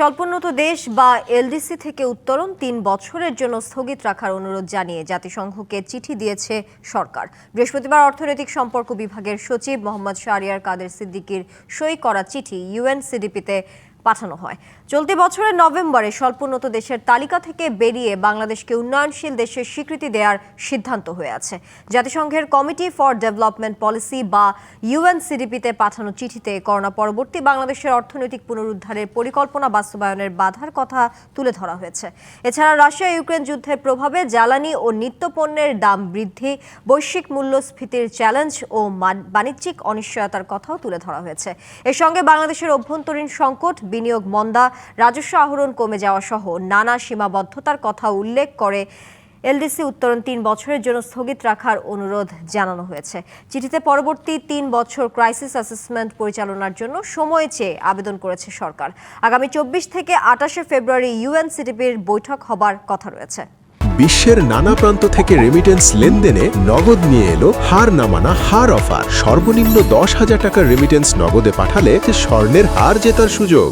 স্বল্পোন্নত দেশ বা এলডিসি থেকে উত্তরণ তিন বছরের জন্য স্থগিত রাখার অনুরোধ জানিয়ে জাতিসংঘকে চিঠি দিয়েছে সরকার। বৃহস্পতিবার অর্থনৈতিক সম্পর্ক বিভাগের সচিব মোহাম্মদ শাহরিয়ার কাদের সিদ্দিকির সই করা চিঠি ইউএনসিডিপিতে পাঠানো হয়। চলতি বছরের নভেম্বরে স্বল্পোন্নত দেশের তালিকা থেকে বেরিয়ে বাংলাদেশকে উন্নয়নশীল দেশের স্বীকৃতি দেওয়ার সিদ্ধান্ত হয়ে আছে। জাতিসংঘের কমিটি ফর ডেভেলপমেন্ট পলিসি বা ইউএনসিডিপিতে পাঠানো চিঠিতে করোনা পরবর্তী বাংলাদেশের অর্থনৈতিক পুনরুদ্ধারের পরিকল্পনা বাস্তবায়নের বাধার কথা তুলে ধরা হয়েছে। এছাড়া রাশিয়া ইউক্রেন যুদ্ধের প্রভাবে জ্বালানি ও নিত্যপণ্যের দাম বৃদ্ধি, বৈশ্বিক মূল্যস্ফীতির চ্যালেঞ্জ ও বাণিজ্যিক অনিশ্চয়তার কথাও তুলে ধরা হয়েছে। এর সঙ্গে বাংলাদেশের অভ্যন্তরীণ সংকট বিনিয়োগ মন্দা, রাজস্ব আহরণ কমে যাওয়া সহ নানা সীমাবদ্ধতার কথা উল্লেখ করে এলডিসি উত্তরণ তিন বছরের জন্য স্থগিত রাখার অনুরোধ জানানো হয়েছে। চিঠিতে পরবর্তী তিন বছর ক্রাইসিস অ্যাসেসমেন্ট পরিচালনার জন্য সময় চেয়ে আবেদন করেছে সরকার। আগামী চব্বিশ থেকে আটাশে ফেব্রুয়ারি ইউএনসিটিপির বৈঠক হবার কথা রয়েছে। বিশ্বের নানা প্রান্ত থেকে রেমিটেন্স লেনদেনে নগদ নিয়ে এলো হার নামানা হার অফার সর্বনিম্ন দশ হাজার টাকার রেমিটেন্স নগদে পাঠালে স্বর্ণের হার জেতার সুযোগ।